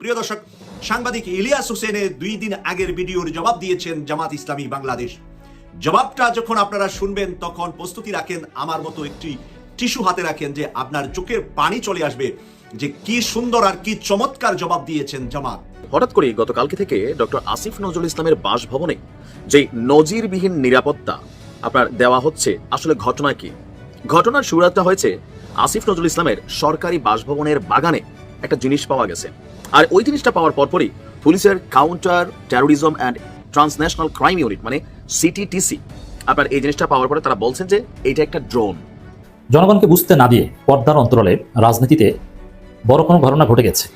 প্রিয় দর্শক, সাংবাদিক ইলিয়াস হোসেনের দুই দিন আগের ভিডিওর জবাব দিয়েছেন জামাত ইসলামী বাংলাদেশ। জবাবটা যখন আপনারা শুনবেন, তখন প্রস্তুতি রাখেন, আমার মতো একটি টিস্যু হাতে রাখেন যে আপনার চোখের পানি চলে আসবে যে কি সুন্দর আর কি চমৎকার জবাব দিয়েছেন জামাত। হঠাৎ করে গতকালকে থেকে ডক্টর আসিফ নজরুল ইসলামের বাসভবনে যে নজিরবিহীন নিরাপত্তা আপনার দেওয়া হচ্ছে, আসলে ঘটনা কি? ঘটনার শুরুটা হয়েছে, আসিফ নজরুল ইসলামের সরকারি বাসভবনের বাগানে একটা জিনিস পাওয়া গেছে। আর ওই জিনিসটা পাওয়ার পরপরই পুলিশের counter terrorism and transnational crime unit মানে সিটিটিসি আপনার এই জিনিসটা পাওয়ার পরে তারা বলছেন যে এটা একটা ড্রোন জনগণকে বুঝতে না দিয়ে পর্দার অন্তরালে রাজনীতিতে বড় কোনো ঘটনা ঘটে গেছে।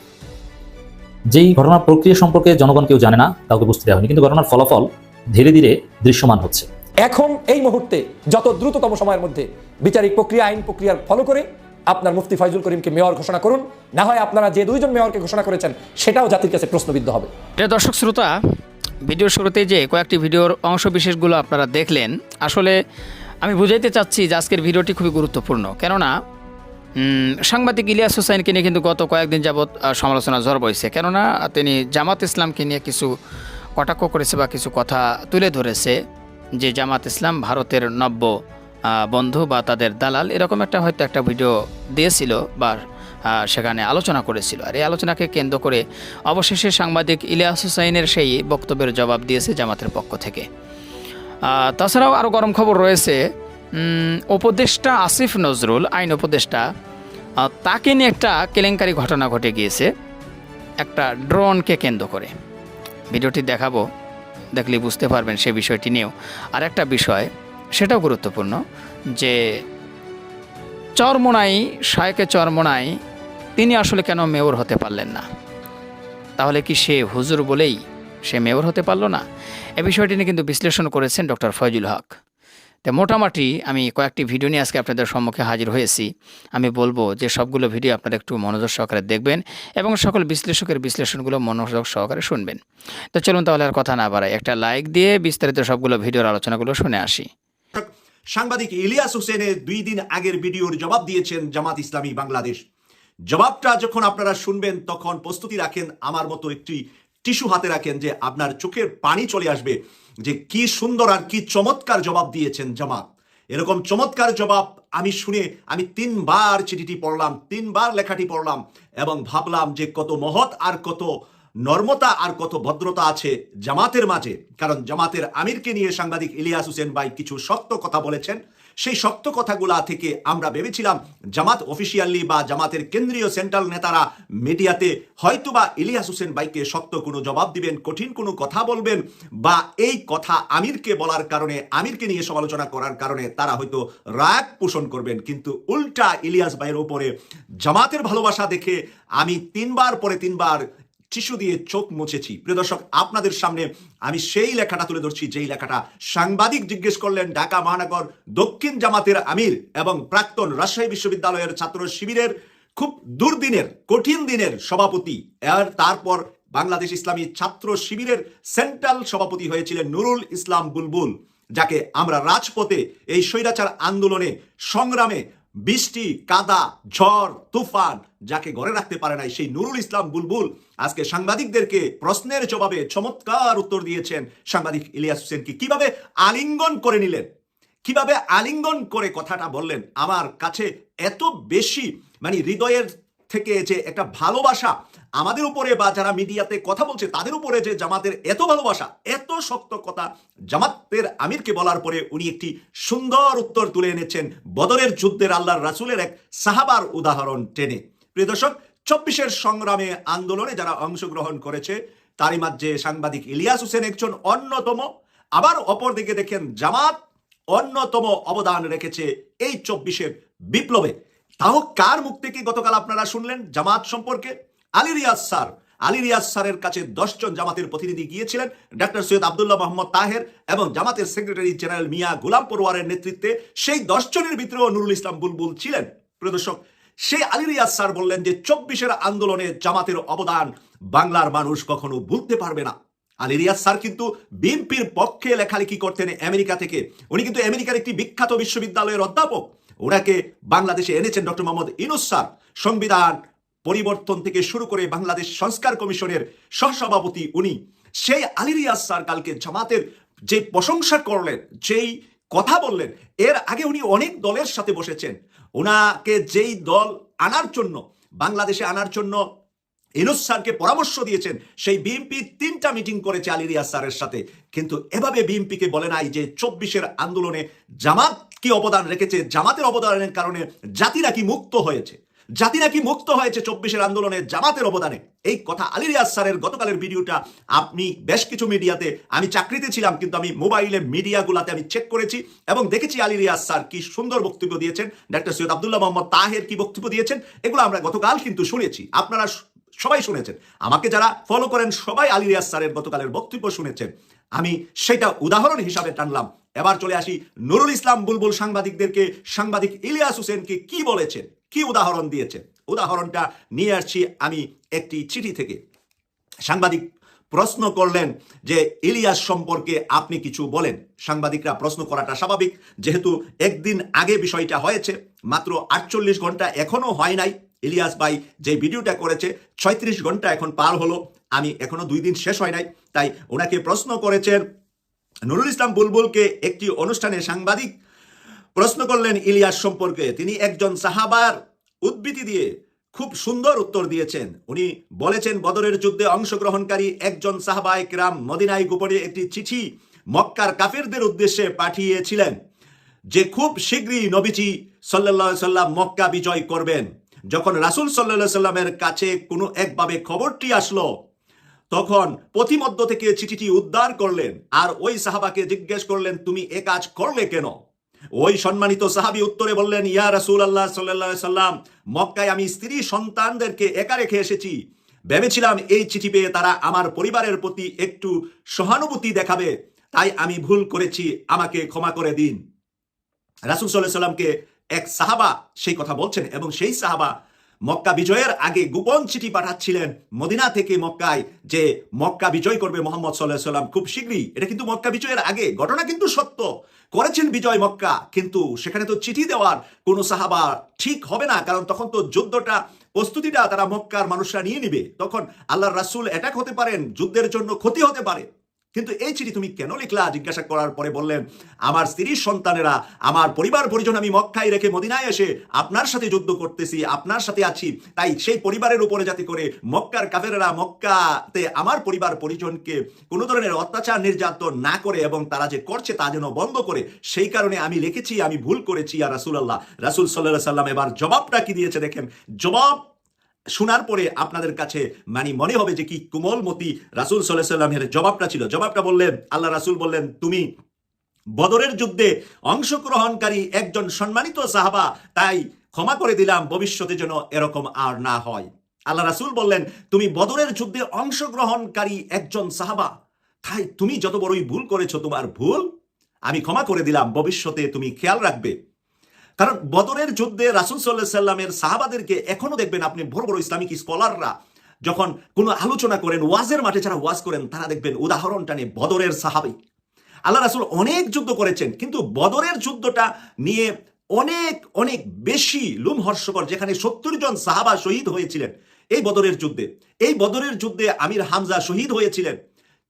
যেই ঘটনার প্রক্রিয়া সম্পর্কে জনগণ কেউ জানে না কাউকে বুঝতে দেওয়া হয়নি কিন্তু ঘটনার ফলাফল ধীরে ধীরে দৃশ্যমান হচ্ছে। এখন এই মুহূর্তে যত দ্রুততম সময়ের মধ্যে বিচারিক প্রক্রিয়া আইন প্রক্রিয়ার ফলো করে আপনার মুফতি ফাইজুল করিমকে মেয়র ঘোষণা করুন। না হয় আপনারা যে দুইজন মেয়রকে ঘোষণা করেছেন, সেটাও জাতির কাছে প্রশ্নবিদ্ধ হবে। প্রিয় দর্শক, শ্রোতা, ভিডিওর শুরুতে যে কয়েকটি ভিডিওর অংশ বিশেষগুলো আপনারা দেখলেন, আসলে আমি বুঝাইতে চাচ্ছি যে আজকের ভিডিওটি খুবই গুরুত্বপূর্ণ। কেননা সাংবাদিক ইলিয়াস হোসাইনকে নিয়ে কিন্তু গত কয়েকদিন যাবৎ সমালোচনা ঝড় বইছে। কেননা, তিনি জামাত ইসলামকে নিয়ে কিছু কটাক্ষ করেছে বা কিছু কথা তুলে ধরেছে যে জামাত ইসলাম ভারতের নব্য বন্ধু বা তাদের দালাল এরকম একটা হয়তো একটা ভিডিও দিয়েছিল বা সেখানে আলোচনা করেছিল। আর এই আলোচনাকে কেন্দ্র করে অবশেষে সাংবাদিক ইলিয়াস হুসাইনের সেই বক্তব্যের জবাব দিয়েছে জামাতের পক্ষ থেকে। তাছাড়াও আরও গরম খবর রয়েছে উপদেষ্টা আসিফ নজরুল, আইন উপদেষ্টা তাকে নিয়ে একটা কেলেঙ্কারি ঘটনা ঘটে গিয়েছে, একটা ড্রোনকে কেন্দ্র করে। ভিডিওটি দেখাবো, দেখলে বুঝতে পারবেন সে বিষয়টি নিয়েও। আর একটা বিষয় সেটাও গুরুত্বপূর্ণ যে চরমোনাই, শায়কে চরমোনাই, তিনি আসলে কেন মেয়র হতে পারলেন না? তাহলে কি সে হুজুর বলেই সে মেয়র হতে পারল না? এ বিষয়টি নিয়ে কিন্তু বিশ্লেষণ করেছেন ডক্টর ফয়জুল হক। তো মোটামুটি আমি কয়েকটি ভিডিও নিয়ে আজকে আপনাদের সম্মুখে হাজির হয়েছি। আমি বলব যে সবগুলো ভিডিও আপনারা একটু মনোযোগ সহকারে দেখবেন এবং সকল বিশ্লেষকের বিশ্লেষণগুলো মনোযোগ সহকারে শুনবেন। তো চলুন তাহলে আর কথা না বাড়াই। একটা লাইক দিয়ে বিস্তারিত সবগুলো ভিডিওর আলোচনাগুলো শুনে আসি। সাংবাদিক ইলিয়াস হোসেনের দুই দিন আগের ভিডিওর জবাব দিয়েছেন জামাত ইসলামী বাংলাদেশ। জবাবটা যখন আপনারা শুনবেন, তখন প্রস্তুতি রাখেন, আমার মতো একটি টিস্যু হাতে রাখেন যে আপনার চোখের পানি চলে আসবে যে কি সুন্দর আর কি চমৎকার জবাব দিয়েছেন জামাত। এরকম চমৎকার জবাব আমি শুনে আমি তিনবার চিঠিটি পড়লাম, তিনবার লেখাটি পড়লাম এবং ভাবলাম যে কত মহৎ আর কত নর্মতা আর কত ভদ্রতা আছে জামাতের মাঝে। কারণ জামাতের আমিরকে নিয়ে সাংবাদিক ইলিয়াস হোসেন ভাই কিছু শক্ত কথা বলেছেন। সেই শক্ত কথাগুলা থেকে আমরা ভেবেছিলাম জামাত অফিসিয়ালি বা জামাতের কেন্দ্রীয় সেন্ট্রাল নেতারা মিডিয়াতে হয়তোবা ইলিয়াস হোসেন ভাইকে শক্ত কোনো জবাব দিবেন, কঠিন কোনো কথা বলবেন বা এই কথা আমিরকে বলার কারণে, আমিরকে নিয়ে সমালোচনা করার কারণে তারা হয়তো রাগ পোষণ করবেন। কিন্তু উল্টা ইলিয়াস ভাইয়ের উপরে জামাতের ভালোবাসা দেখে আমি তিনবার পরে তিনবার টিস্যু দিয়ে চোখ মুছেছি। প্রিয় দর্শক, আপনাদের সামনে আমি সেই লেখাটা তুলে ধরছি, যেই লেখাটা সাংবাদিক জিজ্ঞেস করলেন ঢাকা মহানগর দক্ষিণ জামাতের আমির এবং প্রাক্তন রাজশাহী বিশ্ববিদ্যালয়ের ছাত্র শিবিরের খুব দুর্দিনের, কঠিন দিনের সভাপতি। আর তারপর বাংলাদেশ ইসলামী ছাত্র শিবিরের সেন্ট্রাল সভাপতি হয়েছিলেন নুরুল ইসলাম বুলবুল, যাকে আমরা রাজপথে এই স্বৈরাচার আন্দোলনে সংগ্রামে বৃষ্টি, কাদা, ঝড়, তুফান, যাকে ঘরে রাখতে পারে নাই সেই নুরুল ইসলাম বুলবুল আজকে সাংবাদিকদেরকে প্রশ্নের জবাবে চমৎকার উত্তর দিয়েছেন সাংবাদিক ইলিয়াস হোসেনকে। কীভাবে আলিঙ্গন করে নিলেন? কীভাবে আলিঙ্গন করে কথাটা বললেন? আমার কাছে এত বেশি মানে হৃদয়ের থেকে যে একটা ভালোবাসা আমাদের উপরে বা যারা মিডিয়াতে কথা বলছে, তাদের উপরে যে জামাতের এত ভালোবাসা, এত শক্ত কথা জামাতের আমিরকে বলার পরে উনি একটি সুন্দর উত্তর তুলে এনেছেন বদরের যুদ্ধের আল্লাহর রাসুলের এক সাহাবার উদাহরণ টেনে। প্রিয় দর্শক, চব্বিশের সংগ্রামে আন্দোলনে যারা অংশগ্রহণ করেছে, তারই মাঝে সাংবাদিক ইলিয়াস হোসেন একজন অন্যতম। আবার অপরদিকে দেখেন জামাত অন্যতম অবদান রেখেছে এই চব্বিশের বিপ্লবে। তাও কার মুখ থেকে গতকাল আপনারা শুনলেন জামাত সম্পর্কে। আলী রিয়াজ স্যার, আলী রিয়াজ স্যারের কাছে দশজন জামাতের প্রতিনিধি গিয়েছিলেন, ডাক্তার সৈয়দ আবদুল্লাহ মোহাম্মদ তাহের এবং জামাতের সেক্রেটারি জেনারেল মিয়া গোলাম পরোয়ারের নেতৃত্বে সেই দশজনের ভিতরেও নুরুল ইসলাম বুলবুল ছিলেন। প্রদর্শক সেই আলী রিয়াজ স্যার বললেন যে চব্বিশের আন্দোলনে জামাতের অবদান বাংলার মানুষ কখনো ভুলতে পারবে না। আলী রিয়াজ স্যার কিন্তু বিএনপির পক্ষে লেখালেখি করতেন আমেরিকা থেকে। উনি কিন্তু আমেরিকার একটি বিখ্যাত বিশ্ববিদ্যালয়ের অধ্যাপক। ওনাকে বাংলাদেশে এনেছেন ডক্টর মোহাম্মদ ইনুস স্যার। সংবিধান পরিবর্তন থেকে শুরু করে বাংলাদেশ সংস্কার কমিশনের সহসভাপতি উনি। সেই আলী রিয়াজ স্যার কালকে জামাতের যে প্রশংসা করলেন, যেই কথা বললেন, এর আগে উনি অনেক দলের সাথে বসেছেন। ওনাকে যেই দল আনার জন্য, বাংলাদেশে আনার জন্য ইনুস স্যারকে পরামর্শ দিয়েছেন, সেই বিএনপি তিনটা মিটিং করেছে আলী রিয়াজ স্যারের সাথে। কিন্তু এভাবে বিএনপিকে বলে নাই যে চব্বিশের আন্দোলনে জামাত কি অবদান রেখেছে, জামাতের অবদানের কারণে জাতি নাকি মুক্ত হয়েছে। জাতি নাকি মুক্ত হয়েছে চব্বিশের আন্দোলনে জামাতের অবদানে। এই কথা আলী রিয়াজ স্যারের গতকালের ভিডিওটা আপনি বেশ কিছু মিডিয়াতে, আমি চাকরিতে ছিলাম, কিন্তু আমি মোবাইলে মিডিয়াগুলাতে আমি চেক করেছি এবং দেখেছি আলী রিয়াজ স্যার কি সুন্দর বক্তব্য দিয়েছেন। ডাক্তার সৈয়দ আবদুল্লাহ মোহাম্মদ তাহের কি বক্তব্য দিয়েছেন, এগুলো আমরা গতকাল কিন্তু শুনেছি। আপনারা সবাই শুনেছেন। আমাকে যারা ফলো করেন, সবাই আলী রিয়াজ স্যারের গতকালের বক্তব্য শুনেছেন। আমি সেটা উদাহরণ হিসাবে টানলাম। এবার চলে আসি নুরুল ইসলাম বুলবুল সাংবাদিকদেরকে। সাংবাদিক ইলিয়াস হোসেনকে কি বলেছেন? কি উদাহরণ দিয়েছেন? উদাহরণটা নিয়ে আসছি আমি একটি চিঠি থেকে। সাংবাদিক প্রশ্ন করলেন যে, ইলিয়াস সম্পর্কে আপনি কিছু বলেন? সাংবাদিকরা প্রশ্ন করাটা স্বাভাবিক। যেহেতু একদিন আগে বিষয়টা হয়েছে, মাত্র আটচল্লিশ ঘণ্টা এখনও হয় নাই। ইলিয়াস ভাই যে ভিডিওটা করেছে, ছয়ত্রিশ ঘণ্টা এখন পার হলো। আমি এখনও দুই দিন শেষ হয় নাই, তাই ওনাকে প্রশ্ন করেছেন নুরুল ইসলাম বুলবুলকে একটি অনুষ্ঠানে সাংবাদিক প্রশ্ন করলেন ইলিয়াস সম্পর্কে। তিনি একজন সাহাবার উদ্বৃতি দিয়ে খুব সুন্দর উত্তর দিয়েছেন। উনি বলেছেন, বদরের যুদ্ধে অংশগ্রহণকারী একজন সাহাবায় কিরাম মদিনায় গোপনে একটি চিঠি মক্কার কাফেরদের উদ্দেশ্যে পাঠিয়েছিলেন, যে খুব শীঘ্রই নবীজি সাল্লাহ সাল্লাম মক্কা বিজয় করবেন। যখন রাসূল সাল্লাহ সাল্লামের কাছে কোনো একভাবে খবরটি আসলো, তখন পথিমধ্য থেকে চিঠিটি উদ্ধার করলেন আর ওই সাহাবাকে জিজ্ঞেস করলেন, তুমি এ কাজ করলে কেন? ওই সম্মানিত সাহাবি উত্তরে বললেন, ইয়া রাসূল আল্লাহ সাল্লাহ সাল্লাম মক্কায় আমি স্ত্রী সন্তানদেরকে একা রেখে এসেছি। ভেবেছিলাম এই চিঠি পেয়ে তারা আমার পরিবারের প্রতি একটু সহানুভূতি দেখাবে, তাই আমি ভুল করেছি, আমাকে ক্ষমা করে দিন। রাসুল সাল্লাহ সাল্লামকে এক সাহাবা সেই কথা বলছেন এবং সেই সাহাবা মক্কা বিজয়ের আগে গোপন চিঠি পাঠাচ্ছিলেন মদিনা থেকে মক্কায় যে মক্কা বিজয় করবে মোহাম্মদ সাল্লাহ সাল্লাম খুব শীঘ্রই। এটা কিন্তু মক্কা বিজয়ের আগে, ঘটনা কিন্তু সত্য। করেছেন বিজয় মক্কা, কিন্তু সেখানে তো চিঠি দেওয়ার কোনো সাহাবা ঠিক হবে না, কারণ তখন তো যুদ্ধটা, প্রস্তুতিটা তারা মক্কার মানুষরা নিয়ে নিবে। তখন আল্লাহর রাসূল অ্যাটাক হতে পারেন, যুদ্ধের জন্য ক্ষতি হতে পারে। কিন্তু এই চিঠি তুমি কেন লিখলা? জিজ্ঞাসা করার পরে বললেন, আমার স্ত্রীর সন্তানেরা, আমার পরিবার পরিজন আমি মক্কায় রেখে মদিনায় এসে আপনার সাথে যুদ্ধ করতেছি, আপনার সাথে আছি। তাই সেই পরিবারের উপরে যাতে করে মক্কার কাফেরেরা মক্কাতে আমার পরিবার পরিজনকে কোনো ধরনের অত্যাচার, নির্যাতন না করে এবং তারা যে করছে তা যেন বন্ধ করে, সেই কারণে আমি লিখেছি, আমি ভুল করেছি আর রাসুল আল্লাহ রাসুল সাল্লাহ সাল্লাম এবার জবাবটা কি দিয়েছে দেখেন? জবাব শোনার পরে আপনাদের কাছে মানে মনে হবে যে কি কোমলমতি রাসুল সাল্লাহ সাল্লামের জবাবটা ছিল। জবাবটা বললেন, আল্লাহ রাসুল বললেন, তুমি বদরের যুদ্ধে অংশগ্রহণকারী একজন সম্মানিত সাহাবা, তাই ক্ষমা করে দিলাম, ভবিষ্যতে যেন এরকম আর না হয়। আল্লাহ রাসুল বললেন, তুমি বদরের যুদ্ধে অংশগ্রহণকারী একজন সাহাবা, তাই তুমি যত বড়ই ভুল করেছ তোমার ভুল, আমি ক্ষমা করে দিলাম, ভবিষ্যতে তুমি খেয়াল রাখবে। কারণ বদরের যুদ্ধে রাসুল সাল্লাহ সাল্লামের সাহাবাদেরকে এখনও দেখবেন আপনি বড় বড় ইসলামিক স্কলাররা যখন কোনো আলোচনা করেন, ওয়াজের মাঠে যারা ওয়াজ করেন, তারা দেখবেন উদাহরণটা নিয়ে বদরের সাহাবি। আল্লাহ রাসুল অনেক যুদ্ধ করেছেন, কিন্তু বদরের যুদ্ধটা নিয়ে অনেক অনেক বেশি লুমহর্ষকর, যেখানে সত্তর জন সাহাবা শহীদ হয়েছিলেন এই বদরের যুদ্ধে। এই বদরের যুদ্ধে আমির হামজা শহীদ হয়েছিলেন।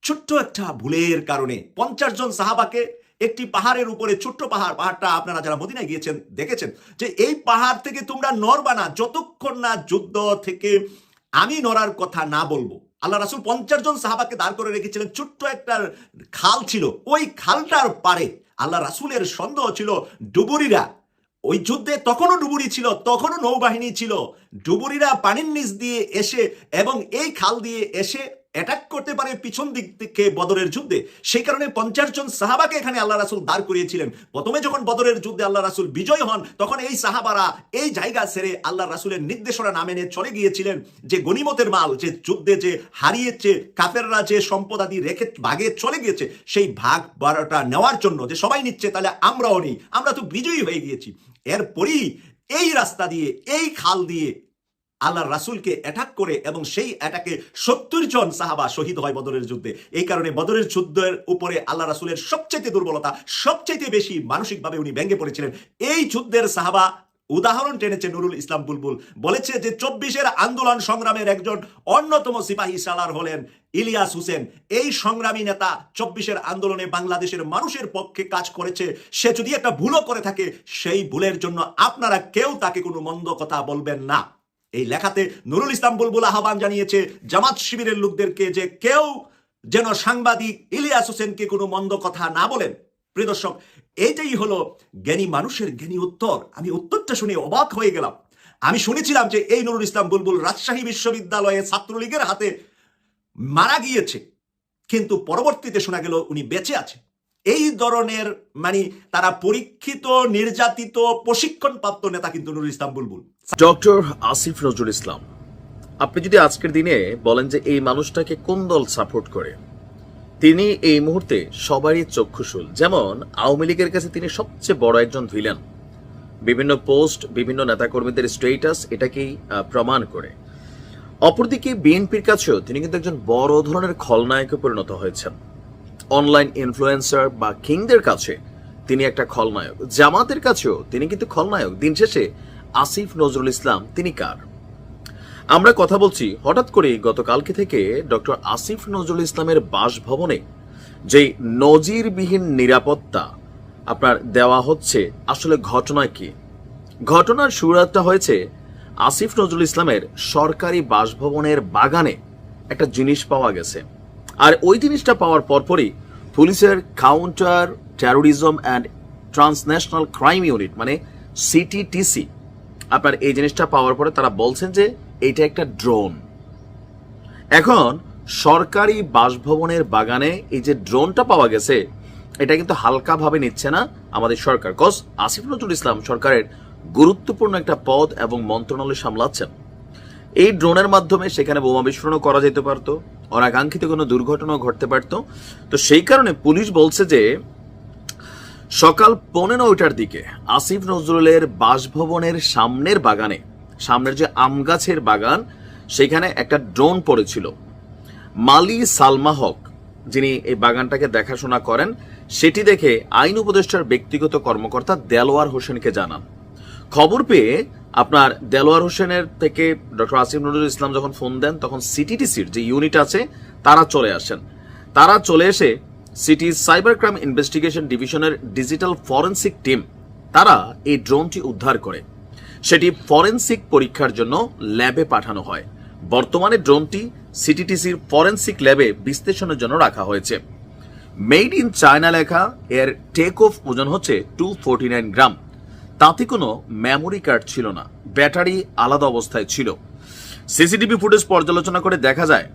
ছোট্ট একটা ভুলের কারণে পঞ্চাশ জন সাহাবাকে একটি পাহাড়ের উপরে, ছোট্ট পাহাড়, পাহাড়টা আপনারা যারা মদিনায় গিয়েছেন, দেখেছেন যে এই পাহাড় থেকে তোমরা নড়বা না, যতক্ষণ না যুদ্ধ থেকে আমি নড়ার কথা না বলব। আল্লাহ রাসুল পঞ্চাশ জন সাহাবাকে দাঁড় করে রেখেছিলেন, ছোট্ট একটা খাল ছিল, ওই খালটার পারে আল্লাহ রাসুলের সন্দেহ ছিল ডুবুরিরা। ওই যুদ্ধে তখনও ডুবুরি ছিল, তখনও নৌবাহিনী ছিল। ডুবুরিরা পানির নিচ দিয়ে এসে এবং এই খাল দিয়ে এসে অ্যাটাক করতে পারে পিছন দিক থেকে বদরের যুদ্ধে। সেই কারণে পঞ্চাশ জন সাহাবাকে এখানে আল্লাহ রাসুল দাঁড় করিয়েছিলেন। প্রথমে যখন বদরের যুদ্ধে আল্লাহ রাসুল বিজয় হন, তখন এই সাহাবারা এই জায়গা ছেড়ে আল্লাহ রাসুলের নির্দেশনা না মেনে চলে গিয়েছিলেন। যে গনিমতের মাল, যে যুদ্ধে যে হারিয়েছে, কাফেররা যে সম্পদ আদি রেখে ভাগে চলে গিয়েছে, সেই ভাগ বারোটা নেওয়ার জন্য যে সবাই নিচ্ছে, তাহলে আমরাও নেই। আমরা তো বিজয়ী হয়ে গিয়েছি। এরপরই এই রাস্তা দিয়ে, এই খাল দিয়ে আল্লাহ রাসুলকে অ্যাটাক করে এবং সেই অ্যাটাকে সত্তর জন সাহাবা শহীদ হয় বদরের যুদ্ধে। এই কারণে বদরের যুদ্ধের উপরে আল্লাহ রাসুলের সবচাইতে দুর্বলতা, সবচাইতে বেশি মানসিকভাবে উনি ভেঙে পড়েছিলেন। এই যুদ্ধের সাহাবা উদাহরণ টেনেছে নুরুল ইসলাম বুলবুল। বলেছে যে চব্বিশের আন্দোলন সংগ্রামের একজন অন্যতম সিপাহী সালার হলেন ইলিয়াস হোসেন। এই সংগ্রামী নেতা চব্বিশের আন্দোলনে বাংলাদেশের মানুষের পক্ষে কাজ করেছে। সে যদি একটা ভুলও করে থাকে, সেই ভুলের জন্য আপনারা কেউ তাকে কোনো মন্দ কথা বলবেন না। এই লেখাতে নুরুল ইসলাম বুলবুল আহ্বান জানিয়েছে, জামাত শিবিরের লোকদেরকে যে কেউ যেন সাংবাদিক ইলিয়াস হোসেনকে কোনো মন্দ কথা না বলেন। প্রিয় দর্শক, এইটাই হলো জ্ঞানী মানুষের জ্ঞানী উত্তর। আমি উত্তরটা শুনে অবাক হয়ে গেলাম। আমি শুনেছিলাম যে এই নুরুল ইসলাম বুলবুল রাজশাহী বিশ্ববিদ্যালয়ে ছাত্রলীগের হাতে মারা গিয়েছে। কিন্তু পরবর্তীতে শোনা গেল উনি বেঁচে আছে এই ধরনের মানে তারা পরীক্ষিত, নির্যাতিত, প্রশিক্ষণপ্রাপ্ত নেতা কিন্তু নুরুল ইসলাম বুলবুল। ডক্টর আসিফ নজরুল ইসলাম, আপনি যদি আজকের দিনে বলেন যে এই মানুষটাকে কোন দল সাপোর্ট করে, তিনি এই মুহূর্তে সবারই চক্ষুশুল। যেমন আওয়ামী লীগের কাছে তিনি সবচেয়ে বড় একজন ভিলেন। বিভিন্ন পোস্ট, বিভিন্ন নেতাকর্মীদের স্টেটাস এটাকেই প্রমাণ করে। অপরদিকে বিএনপির কাছেও তিনি কিন্তু একজন বড় ধরনের খলনায়কে পরিণত হয়েছেন। অনলাইন ইনফ্লুয়েন্সার বা কিংদের কাছে তিনি একটা খলনায়ক। জামাতের কাছেও তিনি কিন্তু খলনায়ক। দিন শেষে আসিফ নজরুল ইসলাম, তিনি কার? আমরা কথা বলছি হঠাৎ করে গতকালকে থেকে ডক্টর আসিফ নজরুল ইসলামের বাসভবনে যে নজিরবিহীন নিরাপত্তা আপনার দেওয়া হচ্ছে, আসলে ঘটনা কি? ঘটনার শুরুটা হয়েছে আসিফ নজরুল ইসলামের সরকারি বাসভবনের বাগানে একটা জিনিস পাওয়া গেছে। আর ওই জিনিসটা পাওয়ার পরপরই পুলিশের counter terrorism and transnational crime unit মানে সিটিটিসি আপনার এই জিনিসটা পাওয়ার পরে তারা বলছেন যে এটা একটা ড্রোন এখন সরকারি বাসভবনের বাগানে এই যে ড্রোনটা পাওয়া গেছে, এটা কিন্তু হালকাভাবে নিচ্ছে না আমাদের সরকার। কজ আসিফ নজরুল ইসলাম সরকারের গুরুত্বপূর্ণ একটা পদ এবং মন্ত্রণালয় সামলাচ্ছেন। এই ড্রোনের মাধ্যমে সেখানে বোমা বিস্ফোরণও করা যেতে পারত, অনাকাঙ্ক্ষিত কোনো দুর্ঘটনাও ঘটতে পারত। তো সেই কারণে পুলিশ বলছে যে, সকাল পনেরোটার দিকে আসিফ নজরুলের বাসভবনের সামনের বাগানে, সামনের যে আম গাছের বাগান, সেখানে একটা ড্রোন পড়েছিল। মালি সালমা হক, যিনি এই বাগানটাকে দেখাশোনা করেন, সেটি দেখে আইন উপদেষ্টার ব্যক্তিগত কর্মকর্তা দেলোয়ার হোসেনকে জানান। খবর পেয়ে আপনার দেলোয়ার হোসেনের থেকে ডক্টর আসিফ নজরুল ইসলাম যখন ফোন দেন, তখন সিটিটিসির যে ইউনিট আছে, তারা চলে আসেন। তারা চলে এসে সিটির সাইবার ক্রাইম ইনভেস্টিগেশন ডিভিশনের ডিজিটাল ফরেন্সিক টিম, তারা এই ড্রোনটি উদ্ধার করে। সেটি ফরেন্সিক পরীক্ষার জন্য ল্যাবে পাঠানো হয়। বর্তমানে ড্রোনটি সিটিটিসির ফরেন্সিক ল্যাবে বিশ্লেষণের জন্য রাখা হয়েছে। মেড ইন চায়না লেখা, এর টেক অফ ওজন হচ্ছে টু গ্রাম। তাতে কোনো মেমোরি কার্ড ছিল না। ব্যাটারি আলাদা অবস্থায় ছিল। সিসিটিভি ফুটেজ পর্যালোচনা করে দেখা যায়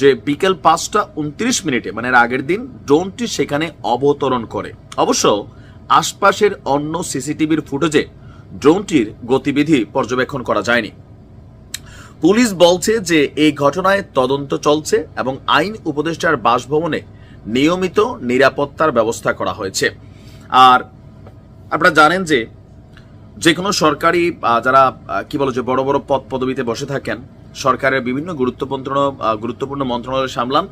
যে বিকেল পাঁচটা উনত্রিশ মিনিটে মানে আগের দিন, ড্রোনটি সেখানে অবতরণ করে। অবশ্য আশপাশের অন্য সিসিটিভির ফুটেজে ড্রোনটির গতিবিধি পর্যবেক্ষণ করা যায়নি। পুলিশ বলছে যে এই ঘটনায় তদন্ত চলছে এবং আইন উপদেষ্টার বাসভবনে নিয়মিত নিরাপত্তার ব্যবস্থা করা হয়েছে। আর আপনারা জানেন যে যে কোনো সরকারি যারা কি বলো যে বড় বড় পদ পদবিতে বসে থাকেন, সরকারের বিভিন্ন গুরুত্বপূর্ণ গুরুত্বপূর্ণ মন্ত্রণালয় সামলান,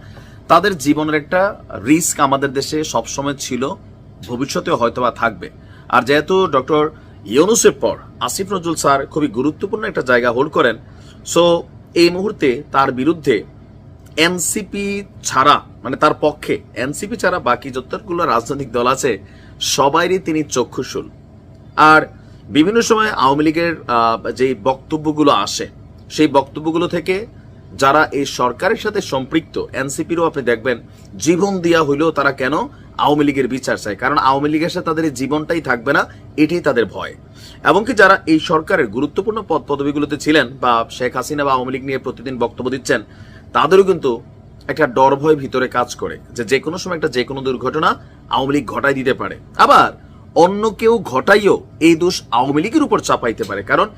তাদের জীবনের একটা রিস্ক আমাদের দেশে সবসময় ছিল, ভবিষ্যতেও হয়তোবা থাকবে। আর যেহেতু ডক্টর ইউনুসের পর আসিফ নজরুল স্যার খুবই গুরুত্বপূর্ণ একটা জায়গা হোল্ড করেন সো এই মুহূর্তে তার বিরুদ্ধে এনসিপি ছাড়া মানে তার পক্ষে এনসিপি ছাড়া বাকি যতগুলো রাজনৈতিক দল আছে, সবাইরই তিনি চক্ষুশুল। আর বিভিন্ন সময় আওয়ামী লীগের যে বক্তব্যগুলো আসে, সেই বক্তব্যগুলো থেকে যারা এই সরকারের সাথে সম্পৃক্ত, এনসিপিরও আপনি দেখবেন, জীবন দিয়া হইলেও তারা কেন আওয়ামী লীগের বিচার চায়? কারণ আওয়ামী লীগের সাথে তাদের জীবনটাই থাকবে না, এটাই তাদের ভয়। এমনকি যারা এই সরকারের গুরুত্বপূর্ণ পদ পদবিগুলোতে ছিলেন, বা শেখ হাসিনা বা আওয়ামী লীগ নিয়ে প্রতিদিন বক্তব্য দিচ্ছেন, তাদেরও কিন্তু একটা ডর ভয় ভিতরে কাজ করে, যে যে কোনো সময় একটা যে কোনো দুর্ঘটনা আওয়ামী লীগ ঘটাই দিতে পারে। আবার অন্য কেউ ঘটাইও এই দোষ আওয়ামী লীগের উপর চাপাইতে পারে। কারণ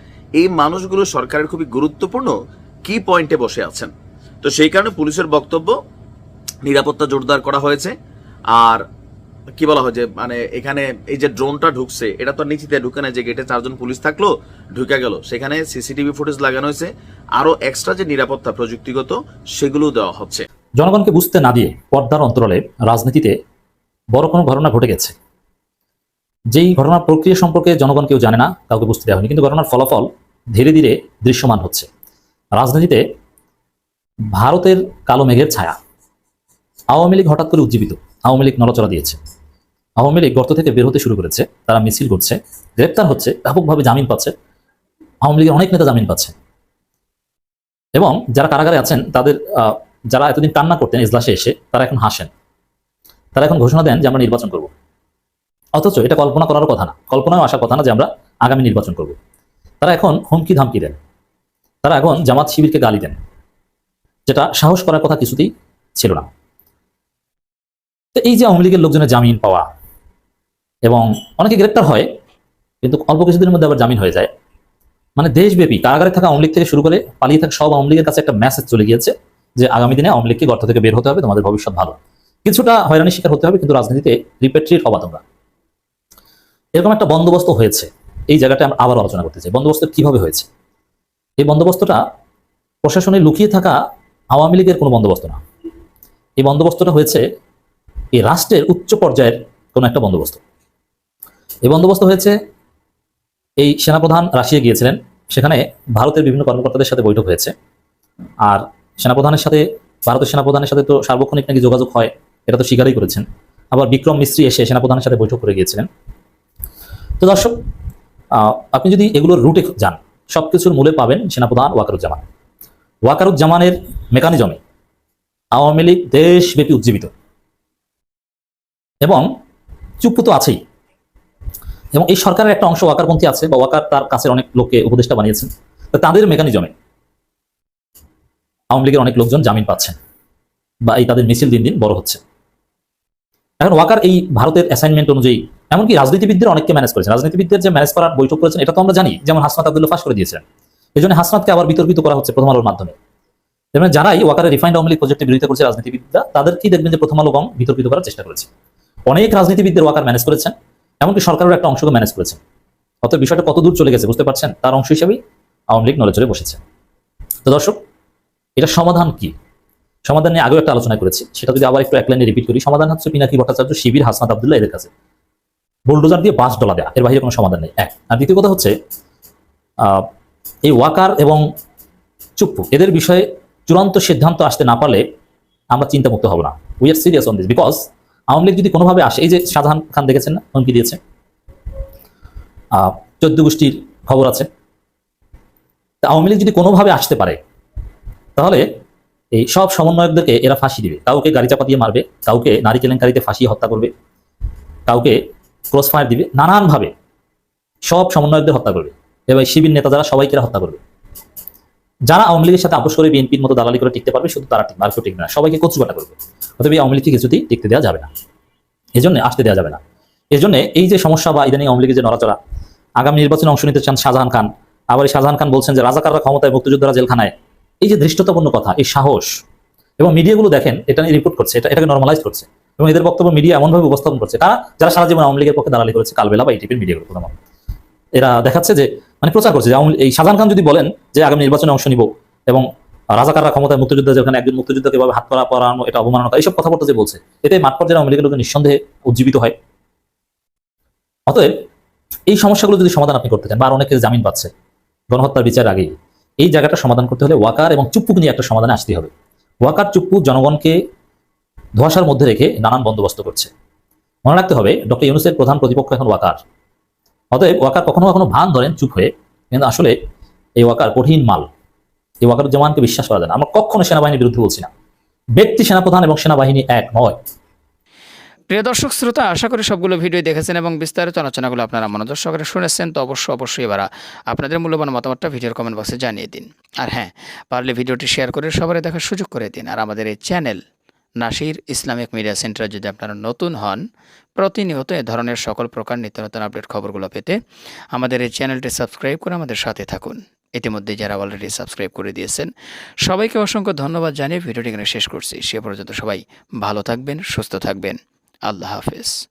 এই মানুষগুলো সরকারের খুবই গুরুত্বপূর্ণ কি পয়েন্টে বসে আছেন। তো সেই কারণে পুলিশের বক্তব্য, নিরাপত্তা জোরদার করা হয়েছে। আর কি বলা হয় যে মানে এখানে এই যে ড্রোনটা ঢুকছে, এটা তো নিচিতে ঢুকে না যে গেটে চারজন পুলিশ থাকল, ঢুকে গেল। সেখানে সিসিটিভি ফুটেজ লাগানো হয়েছে। আরও এক্সট্রা যে নিরাপত্তা প্রযুক্তিগত সেগুলো দেওয়া হচ্ছে। জনগণকে বুঝতে না দিয়ে পর্দার অন্তরালে রাজনীতিতে বড় কোনো ঘটনা ঘটে গেছে। যেই ঘটনার প্রক্রিয়া সম্পর্কে জনগণ কেউ জানে না, কাউকে বুঝতে দেওয়া হয়নি, কিন্তু ঘটনার ফলাফল ধীরে ধীরে দৃশ্যমান হচ্ছে। রাজনীতিতে ভারতের কালো মেঘের ছায়া। আওয়ামী লীগ হঠাৎ করে উজ্জীবিত। আওয়ামী লীগ নড়াচড়া দিয়েছে। আওয়ামী লীগ গর্ত থেকে বের হতে শুরু করেছে। তারা মিছিল করছে। গ্রেপ্তার হচ্ছে। ব্যাপকভাবে জামিন পাচ্ছে। আওয়ামী লীগের অনেক নেতা জামিন পাচ্ছে। এবং যারা কারাগারে আছেন, তাদের যারা এতদিন কান্না করতেন ইজলাসে এসে, তারা এখন হাসেন। তারা এখন ঘোষণা দেন যে আমরা নির্বাচন করব। অথচ এটা কল্পনা করার কথা না। কল্পনায় আসার কথা না যে আমরা আগামী নির্বাচন করব। তারা এখন হুমকি ধামকি দেন। তারা এখন জামাত শিবিরকে গালি দেন। যেটা সাহস করার কথা কিছুতেই ছিল না। তো এই যে আওয়ামী লীগের লোকজনের জামিন পাওয়া এবং অনেকে গ্রেপ্তার হয়, কিন্তু অল্প কিছুদিনের মধ্যে আবার জামিন হয়ে যায়। মানে দেশব্যাপী কারাগারে থাকা আওয়ামী লীগ থেকে শুরু করে পালিয়ে থাকা সব আওয়ামী লীগের কাছে একটা মেসেজ চলে গিয়েছে যে আগামী দিনে আওয়ামী লীগকে গর্ত থেকে বের হতে হবে, তোমাদের ভবিষ্যৎ ভালো। কিছুটা হয়রানির শিকার হতে হবে, কিন্তু রাজনীতিতে রিপেট্রিট হবা তোমরা। এরকম একটা বন্দোবস্ত হয়েছে। এই জায়গাটা আমরা আবার আলোচনা করতে চাই। বন্দোবস্ত কীভাবে হয়েছে? এই বন্দোবস্তটা প্রশাসনে লুকিয়ে থাকা আওয়ামী লীগের কোনো বন্দোবস্ত না। এই বন্দোবস্তটা হয়েছে এই রাষ্ট্রের উচ্চ পর্যায়ের কোনো একটা বন্দোবস্ত। এই বন্দোবস্ত হয়েছে এই সেনাপ্রধান রাশিয়া গিয়েছিলেন। সেখানে ভারতের বিভিন্ন কর্মকর্তাদের সাথে বৈঠক হয়েছে। আর সেনাপ্রধানের সাথে, ভারতের সেনাপ্রধানের সাথে তো সার্বক্ষণিক নাকি যোগাযোগ হয়, এটা তো স্বীকারই করেছেন। আবার বিক্রম মিস্ত্রি এসে সেনাপ্রধানের সাথে বৈঠক করে গিয়েছিলেন। তো দর্শক আপনি যদি এগুলোর রুটে যান সব কিছুর মূলে পাবেন সেনাপ্রধান ওয়াকারুজ্জামান। ওয়াকারুজ্জামানের মেকানিজমে আওয়ামী লীগ দেশব্যাপী উজ্জীবিত। এবং চুপ তো আছেই। এবং এই সরকারের একটা অংশ ওয়াকারপন্থী আছে, বা ওয়াকার তার কাছের অনেক লোককে উপদেষ্টা বানিয়েছেন। তো তাদের মেকানিজমে আওয়ামী লীগের অনেক লোকজন জামিন পাচ্ছেন, বা এই তাদের মিছিল দিন দিন বড় হচ্ছে। এখন ওয়াকার এই ভারতের অ্যাসাইনমেন্ট অনুযায়ী এমনকি রাজনীতিবিদদের অনেককে ম্যানেজ করেছেন। রাজনীতিবিদদের যে ম্যানেজ করার বৈঠক করেছেন, এটা তো আমরা জানি, যেমন হাসনাত আব্দুল্লাহ ফাঁস করে দিয়েছিলেন। এই জন্য হাসনাতকে আবার বিতর্কিত করা হচ্ছে প্রথম আলোর মাধ্যমে। এবং যারাই ওয়াকারের রিফাইন্ড আওয়ামী লীগ প্রজেক্টের বিরোধিতা করছে রাজনীতিবিদরা, তাদেরকেই দেখবেন যে প্রথম আলো গম বিতর্কিত করার চেষ্টা করেছে। অনেক রাজনীতিবিদদের ওয়াকার ম্যানেজ করেছেন, এমনকি সরকারের একটা অংশকে ম্যানেজ করেছেন। অত বিষয়টা কত দূর চলে গেছে বুঝতে পারছেন? তার অংশ হিসেবেই আওয়ামী লীগ নড়ে চলে বসেছে। তো দর্শক এটা সমাধান কি? সমাধান নিয়ে আগেও একটা আলোচনা করেছি, সেটা যদি আবার একটু এক লাইনে রিপিট করি, সমাধান হচ্ছে পিনাকি ভট্টাচার্য শিবির হাসনাত আব্দুল্লাহ এদের কাছে। বুলডোজার দিয়ে বাস ডলা দেয়া, এর বাইরে কোনো সমাধান নেই। এক। আর দ্বিতীয় কথা হচ্ছে এই ওয়াকার এবং চুপ্পু, এদের বিষয়ে চূড়ান্ত সিদ্ধান্ত আসতে না পারলে আমরা চিন্তামুক্ত হব না। We are serious on this because Awami League যদি কোনোভাবে আসে, এই যে শাহজাহান খান দেখেছেন না, হুমকি দিয়েছে। চোদ্দ গোষ্ঠীর খবর আছে। আওয়ামী লীগ যদি কোনোভাবে আসতে পারে, তাহলে এই সব সমন্বয়কদেরকে এরা ফাঁসি দিবে। কাউকে গাড়ি চাপা দিয়ে মারবে, কাউকে নারী কেলেঙ্কারিতে ফাঁসিয়ে হত্যা করবে, কাউকে ক্রস ফায়ার দিবে, নানানভাবে। সব সমন্বয়কদের হত্যা করবে। এবার শিবির নেতা যারা সবাইকে হত্যা করবে। যারা আওয়ামী লীগের সাথে আপোষ করে বিএনপির মতো দালালি করে টিকতে পারবে, শুধু তারা টিকবে টিকবে না, সবাইকে কচুকাটা করবে। অতএব এই আওয়ামী লীগকে কিছুতেই টিকতে দেওয়া যাবে না। এই জন্য আসতে দেওয়া যাবে না। এই জন্য এই যে সমস্যা বা ইদানিং আওয়ামী লীগের যে নড়াচড়া, আগামী নির্বাচনে অংশ নিতে চান শাহজাহান খান। আবার এই শাহজাহান খান বলছেন যে রাজাকাররা ক্ষমতায় মুক্তিযোদ্ধারা জেলখানায়। এই যে দৃষ্টতাপূর্ণ কথা, এই সাহস। এবং মিডিয়াগুলো দেখেন, এটা নিয়ে রিপোর্ট করছে, এটা এটাকে নর্মালাইজ করছে। এবং এদের বক্তব্য মিডিয়া এমনভাবে উপস্থাপন করছে কারা যারা সারা জীবন আওয়ামী লীগের পক্ষে দালালি করেছে কালবেলা বা এই টিভির মিডিয়াগুলো এরা দেখাচ্ছে যে মানে প্রচার করছে যে এই শাহজাহান খান যদি বলেন যে আগামী নির্বাচনে অংশ নিব এবং রাজাকাররা ক্ষমতায় মুক্তিযোদ্ধা যেখানে একজন মুক্তিযোদ্ধাকে এভাবে হাত করা পড়ানো এটা অবমাননা করা, এইসব কথা যে বলছে এতে মাঠ পর্যায়ে আওয়ামী লীগের লোক নিঃসন্দেহে উজ্জীবিত হয়। অতএব এই সমস্যাগুলো যদি সমাধান আপনি করতে চান বা অনেকে জামিন পাচ্ছে গণহত্যার বিচার আগেই এই জায়গাটা সমাধান করতে হলে ওয়াকার এবং চুপ্পুকে নিয়ে একটা সমাধানে আসতে হবে। ওয়াকার চুপ্পু জনগণকে ধোয়াশার মধ্যে রেখে নানান বন্দোবস্ত করছে। মনে রাখতে হবে, ডক্টর ইউনুসের প্রধান প্রতিপক্ষ এখন ওয়াকার। অতএব ওয়াকার কখনো কখনো ভান ধরেন চুপ হয়ে, কিন্তু আসলে এই ওয়াকার কঠিন মাল। এই ওয়াকার জামানকে বিশ্বাস করা যায় না। আমরা কখনো সেনাবাহিনীর বিরুদ্ধে বলছি না। ব্যক্তি, সেনাপ্রধান এবং সেনাবাহিনী এক নয়। প্রিয় দর্শক, শ্রোতা, আশা করি সবগুলো ভিডিও দেখেছেন এবং বিস্তারিত আলোচনাগুলো আপনারা মনোযোগ শুনেছেন। তো অবশ্যই অবশ্যই এবার আপনাদের মূল্যবান মতামতটা ভিডিওর কমেন্ট বক্সে জানিয়ে দিন। আর হ্যাঁ পারলে ভিডিওটি শেয়ার করে সবাই দেখার সুযোগ করে দিন। আর আমাদের এই channel Nasir Islamic media centre যদি আপনারা নতুন হন, প্রতিনিয়ত এ ধরনের সকল প্রকার নিত্য নতুন আপডেট খবরগুলো পেতে আমাদের এই চ্যানেলটি সাবস্ক্রাইব করে আমাদের সাথে থাকুন। ইতিমধ্যে যারা অলরেডি সাবস্ক্রাইব করে দিয়েছেন, সবাইকে অসংখ্য ধন্যবাদ জানিয়ে ভিডিওটি এখানে শেষ করছি। সে পর্যন্ত সবাই ভালো থাকবেন, সুস্থ থাকবেন। আল্লাহ হাফেজ।